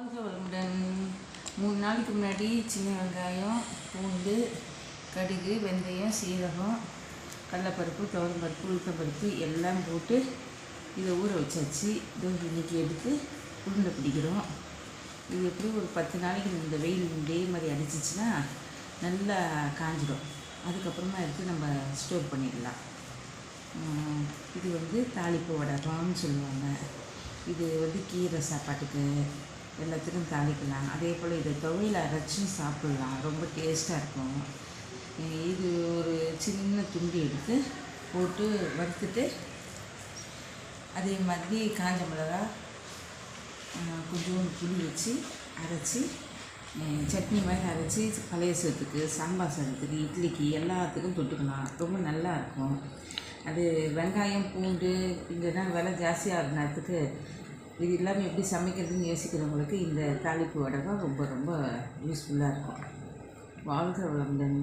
வாழ்க வளமுடன் மூணு நாளைக்கு முன்னாடி சின்ன வெங்காயம் பூண்டு கடுகு வெந்தயம் சீரகம் கடலப்பருப்பு துவரம்பருப்பு உளுத்தப்பருப்பு எல்லாம் போட்டு இதை ஊற வச்சாச்சு. இதோ இன்றைக்கி எடுத்து உருண்டை பிடிக்கிறோம். இது எப்படி ஒரு பத்து நாளைக்கு இந்த வெயில் இதே மாதிரி அடிச்சிச்சுன்னா நல்லா காஞ்சிடும் அதுக்கப்புறமா எடுத்து நம்ம ஸ்டோர் பண்ணிடலாம். இது வந்து தாளிப்பு வடகம்னு சொல்லுவாங்க. இது வந்து கீரை சாப்பாட்டுக்கு எல்லாத்துக்கும் தாளிக்கலாம். அதே போல் இதை துவையில் அரைச்சும் சாப்பிட்லாம். ரொம்ப டேஸ்ட்டாக இருக்கும். இது ஒரு சின்ன துண்டு எடுத்து போட்டு வறுத்துட்டு அதே மாதிரி காஞ்ச மிளகா கொஞ்சம் கொஞ்சோண்டு புளி வச்சு அரைச்சி சட்னி மாதிரி அரைச்சி பழைய சோத்துக்கு சாம்பார் சாதத்துக்கு இட்லிக்கு எல்லாத்துக்கும் தொட்டுக்கலாம். ரொம்ப நல்லா இருக்கும். அது வெங்காயம் பூண்டு இதெல்லாம் விலை ஜாஸ்தியாக நேரத்துக்கு இது இல்லாமல் எப்படி சமைக்கிறதுன்னு யோசிக்கிறவங்களுக்கு இந்த தாளிப்பு வடகம் ரொம்ப ரொம்ப யூஸ்ஃபுல்லாக இருக்கும். வாழ்க வளமுடன்.